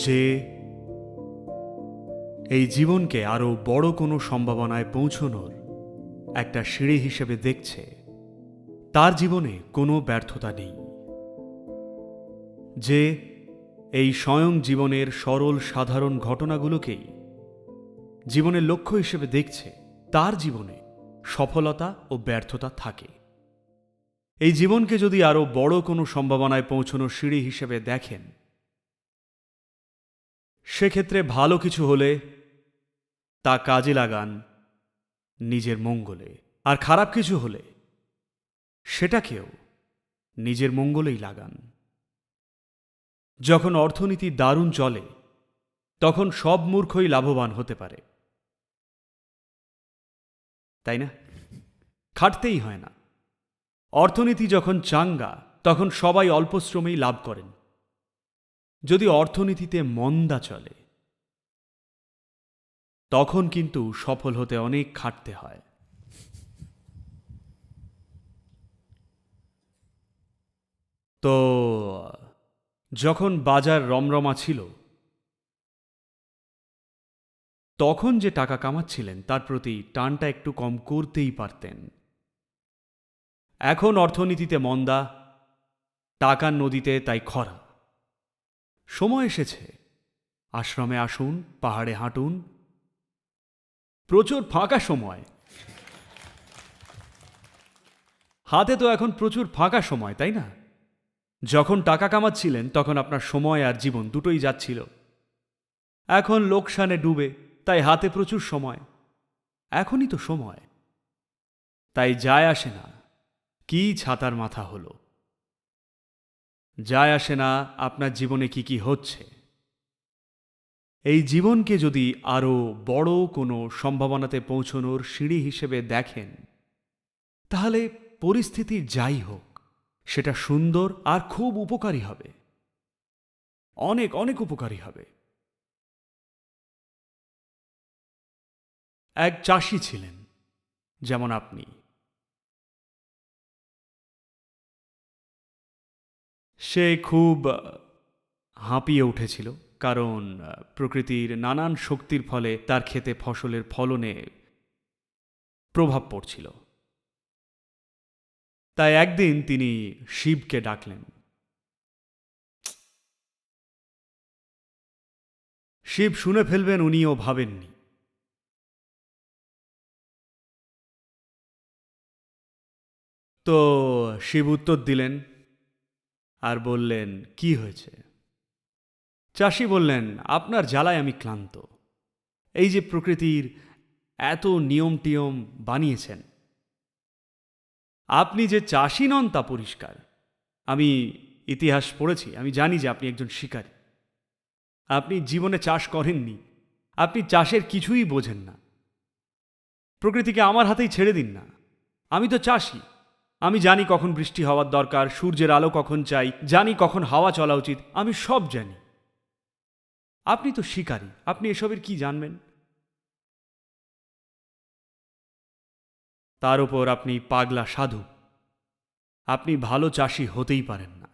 যে এই জীবনকে আরও বড় কোনো সম্ভাবনায় পৌঁছনোর একটা সিঁড়ি হিসেবে দেখছে, তার জীবনে কোনো ব্যর্থতা নেই। যে এই স্বয়ং জীবনের সরল সাধারণ ঘটনাগুলোকেই জীবনের লক্ষ্য হিসেবে দেখছে, তার জীবনে সফলতা ও ব্যর্থতা থাকে। এই জীবনকে যদি আরও বড় কোনো সম্ভাবনায় পৌঁছনোর সিঁড়ি হিসেবে দেখেন সেক্ষেত্রে ভালো কিছু হলে তা কাজে লাগান নিজের মঙ্গলে। আর খারাপ কিছু হলে সেটাকেও নিজের মঙ্গলেই লাগান। যখন অর্থনীতি দারুণ চলে, তখন সব মূর্খই লাভবান হতে পারে। তাই না? খাটতেই হয় না। অর্থনীতি যখন চাঙ্গা, তখন সবাই অল্প শ্রমেই লাভ করেন। যদি অর্থনীতিতে মন্দা চলে, তখন কিন্তু সফল হতে অনেক খাটতে হয়। তো, যখন বাজার রমরমা ছিল, তখন যে টাকা কামাচ্ছিলেন, তার প্রতি টানটা একটু কম করতেই পারতেন। এখন অর্থনীতিতে মন্দা, টাকার নদীতে তাই খরা। সময় এসেছে। আশ্রমে আসুন, পাহাড়ে হাঁটুন। প্রচুর ফাঁকা সময়। হাতে তো এখন প্রচুর ফাঁকা সময়, তাই না? যখন টাকা কামাচ্ছিলেন, তখন আপনার সময় আর জীবন দুটোই যাচ্ছিল। এখন লোকসানে ডুবে, তাই হাতে প্রচুর সময়। এখনই তো সময়। তাই যায় আসে না। কি ছাতার মাথা হলো। যায় আসে না আপনার জীবনে কি কি হচ্ছে। এই জীবনকে যদি আরও বড় কোনো সম্ভাবনাতে পৌঁছনোর সিঁড়ি হিসেবে দেখেন, তাহলে পরিস্থিতি যাই হোক, সেটা সুন্দর আর খুব উপকারী হবে। অনেক অনেক উপকারী হবে। এক চাষি ছিলেন, যেমন আপনি। সে খুব হাঁপিয়ে উঠেছিল, কারণ প্রকৃতির নানান শক্তির ফলে তার ক্ষেতে ফসলের ফলনে প্রভাব পড়ছিল। তাই একদিন তিনি শিবকে ডাকলেন। শিব শুনে ফেলবেন, উনিও ভাবেননি। তো, শিব উত্তর দিলেন আর বললেন, কি হয়েছে? চাষি বললেন, আপনার জ্বালায় আমি ক্লান্ত। এই যে প্রকৃতির এত নিয়ম টিয়ম বানিয়েছেন। আপনি যে চাষি নন তা পরিষ্কার। আমি ইতিহাস পড়েছি, আমি জানি যে আপনি একজন শিকারী। আপনি জীবনে চাষ করেননি। আপনি চাষের কিছুই বোঝেন না। প্রকৃতিকে আমার হাতেই ছেড়ে দিন না। আমি তো চাষি। আমি জানি কখন বৃষ্টি হওয়ার দরকার, সূর্যের আলো কখন চাই, জানি কখন হাওয়া চলা উচিত, আমি সব জানি। আপনি তো শিকারী, আপনি এসবের কি জানবেন? তার উপর আপনি পাগলা সাধু। আপনি ভালো চাষি হতেই পারেন না।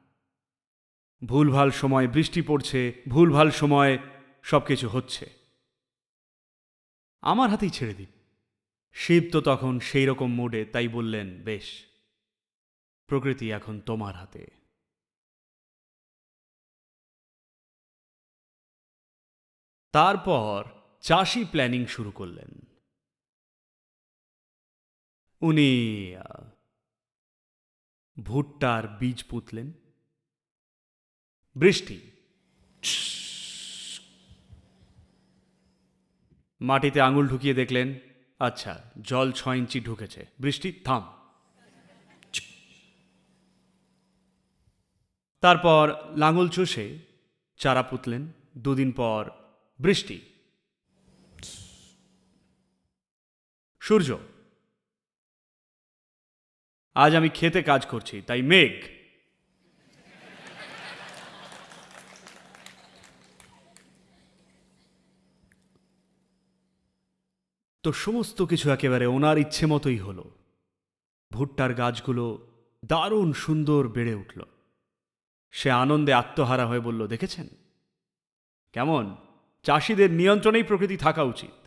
ভুলভাল সময় বৃষ্টি পড়ছে, ভুলভাল সময় সব কিছু হচ্ছে। আমার হাতেই ছেড়ে দিন। শিব তো তখন সেই রকম মোডে তাই বললেন, বেশ। প্রকৃতি এখন তোমার হাতে। তারপর চাষি প্ল্যানিং শুরু করলেন। উনি ভুট্টার বীজ পুঁতলেন। বৃষ্টি। মাটিতে আঙুল ঢুকিয়ে দেখলেন আচ্ছা জল ছ ইঞ্চি ঢুকেছে, বৃষ্টি থাম। তারপর লাঙল চষে চারা পুতলেন। দুদিন পর বৃষ্টি। সূর্য, আজ আমি খেতে কাজ করছি, তাই মেঘ। তো সমস্ত কিছু একেবারে ওনার ইচ্ছে মতোই হলো। ভুট্টার গাছগুলো দারুণ সুন্দর বেড়ে উঠল। সে আনন্দে আত্মহারা হয়ে বলল, দেখেছেন? কেমন? চাষিদের নিয়ন্ত্রণেই প্রকৃতি থাকা উচিত।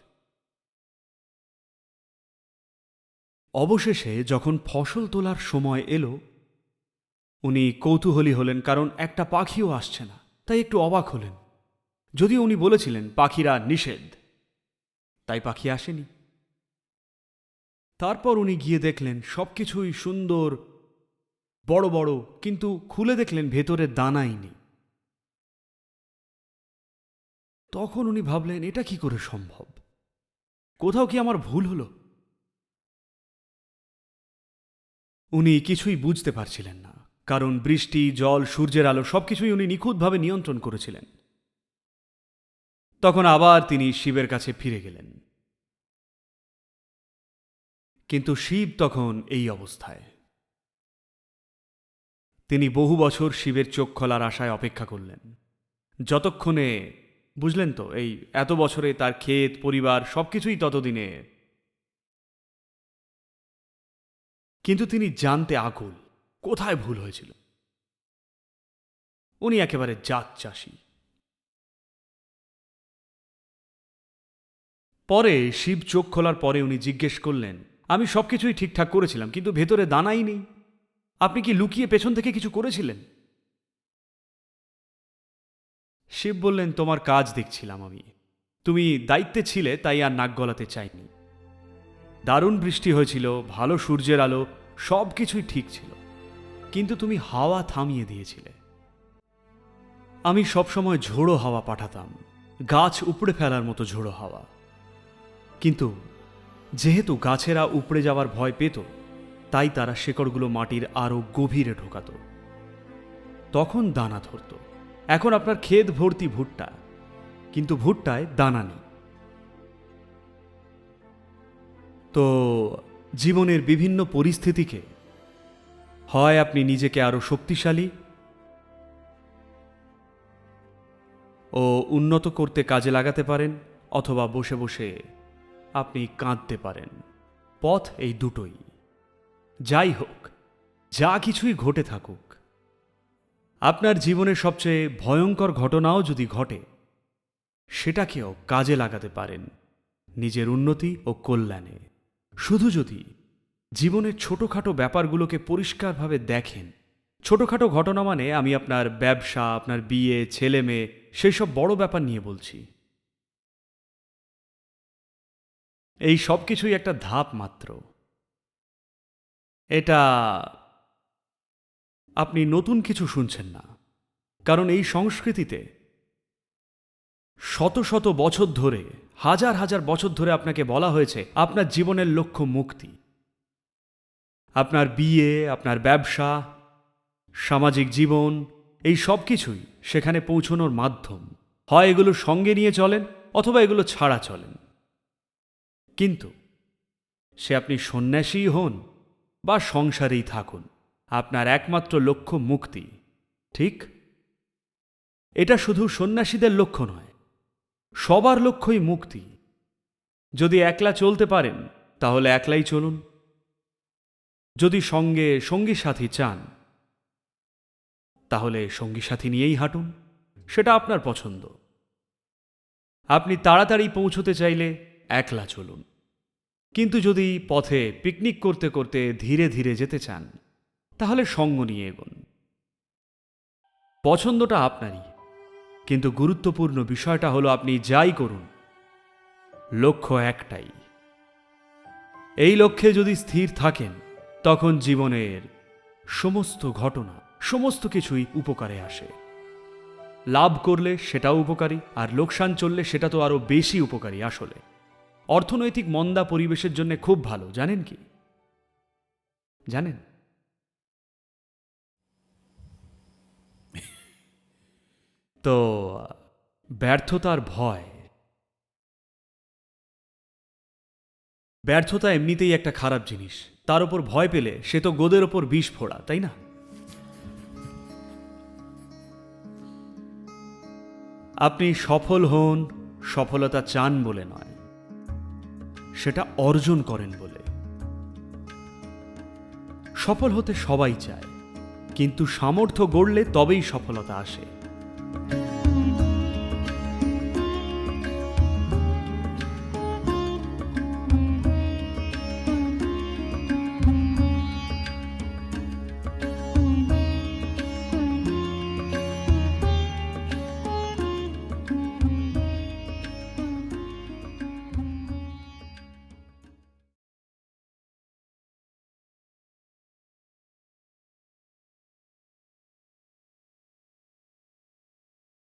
অবশেষে যখন ফসল তোলার সময় এলো, উনি কৌতূহলী হলেন কারণ একটা পাখিও আসছে না, তাই একটু অবাক হলেন। যদিও উনি বলেছিলেন, পাখিরা নিষেধ। তাই পাখি আসেনি। তারপর উনি গিয়ে দেখলেন, সবকিছুই সুন্দর বড় বড়, কিন্তু খুলে দেখলেন ভেতরে দানাই নেই। তখন উনি ভাবলেন, এটা কি করে সম্ভব? কোথাও কি আমার ভুল হলো? উনি কিছুই বুঝতে পারছিলেন না, কারণ বৃষ্টি, জল, সূর্যের আলো সবকিছুই উনি নিখুঁতভাবে নিয়ন্ত্রণ করেছিলেন। তখন আবার তিনি শিবের কাছে ফিরে গেলেন। কিন্তু শিব তখন এই অবস্থায়। তিনি বহু বছর শিবের চোখ খোলার আশায় অপেক্ষা করলেন। যতক্ষণে, বুঝলেন তো, এই এত বছরে তার ক্ষেত, পরিবার সবকিছুই ততদিনে। কিন্তু তিনি জানতে আকুল, কোথায় ভুল হয়েছিল? উনি একেবারে জাত চাষি। পরে শিব চোখ খোলার পরে উনি জিজ্ঞেস করলেন, আমি সবকিছুই ঠিকঠাক করেছিলাম, কিন্তু ভেতরে দানাই নেই। আপনি কি লুকিয়ে পেছন থেকে কিছু করেছিলেন? শিব বললেন, তোমার কাজ দেখছিলাম আমি। তুমি দায়িত্বে ছিলে, তাই আর নাক গলাতে চাইনি। দারুণ বৃষ্টি হয়েছিল, ভালো সূর্যের আলো, সব কিছুই ঠিক ছিল। কিন্তু তুমি হাওয়া থামিয়ে দিয়েছিলে। আমি সবসময় ঝোড়ো হাওয়া পাঠাতাম, গাছ উপড়ে ফেলার মতো ঝোড়ো হাওয়া। কিন্তু যেহেতু গাছেরা উপড়ে যাওয়ার ভয় পেত তাই তারা শেকড়গুলো মাটির আরও গভীরে ঢোকাত। তখন দানা ধরত। এখন আপনার ক্ষেত ভর্তি ভুট্টা। কিন্তু ভুট্টায় দানা নেই। তো জীবনের বিভিন্ন পরিস্থিতিকে হয় আপনি নিজেকে আরও শক্তিশালী ও উন্নত করতে কাজে লাগাতে পারেন, অথবা বসে বসে আপনি কাঁদতে পারেন। পথ এই দুটোই। যাই হোক, যা কিছুই ঘটে থাকুক, আপনার জীবনের সবচেয়ে ভয়ঙ্কর ঘটনাও যদি ঘটে, সেটাকেও কাজে লাগাতে পারেন নিজের উন্নতি ও কল্যাণে। শুধু যদি জীবনের ছোটোখাটো ব্যাপারগুলোকে পরিষ্কারভাবে দেখেন, ছোটোখাটো ঘটনা মানে আমি আপনার ব্যবসা, আপনার বিয়ে, ছেলে মেয়ে সেই সব বড় ব্যাপার নিয়ে বলছি। এই সব কিছুই একটা ধাপ মাত্র। এটা আপনি নতুন কিছু শুনছেন না। কারণ এই সংস্কৃতিতে শত শত বছর ধরে, হাজার হাজার বছর ধরে আপনাকে বলা হয়েছে, আপনার জীবনের লক্ষ্য মুক্তি। আপনার বিয়ে, আপনার ব্যবসা, সামাজিক জীবন, এই সব কিছুই সেখানে পৌঁছনোর মাধ্যম। হয় এগুলো সঙ্গে নিয়ে চলেন, অথবা এগুলো ছাড়া চলেন। কিন্তু সে আপনি সন্ন্যাসীই হন বা সংসারেই থাকুন। আপনার একমাত্র লক্ষ্য মুক্তি। ঠিক? এটা শুধু সন্ন্যাসীদের লক্ষ্য নয়, সবার লক্ষ্যই মুক্তি। যদি একলা চলতে পারেন, তাহলে একলাই চলুন। যদি সঙ্গে সঙ্গী সাথী চান, তাহলে সঙ্গী সাথী নিয়েই হাঁটুন, সেটা আপনার পছন্দ। আপনি তাড়াতাড়ি পৌঁছতে চাইলে একলা চলুন। কিন্তু যদি পথে পিকনিক করতে করতে ধীরে ধীরে যেতে চান, তাহলে সঙ্গ নিয়ে এগোন। পছন্দটা আপনারই, কিন্তু গুরুত্বপূর্ণ বিষয়টা হলো আপনি যাই করুন, লক্ষ্য একটাই। এই লক্ষ্যে যদি স্থির থাকেন, তখন জীবনের সমস্ত ঘটনা, সমস্ত কিছুই উপকারে আসে। লাভ করলে সেটাও উপকারী, আর লোকসান চললে সেটা তো আরও বেশি উপকারী আসলে। অর্থনৈতিক মন্দা পরিবেশের জন্য খুব ভালো, জানেন কি? জানেন? তো, ব্যর্থতার ভয়। ব্যর্থতা এমনিতেই একটা খারাপ জিনিস। তার উপর ভয় পেলে সে তো গোদের ওপর বিষ ফোড়া, তাই না? আপনি সফল হন, সফলতা চান বলে নয়। সেটা অর্জন করেন বলে। সফল হতে সবাই চায় কিন্তু সামর্থ্য গড়লে তবেই সফলতা আসে।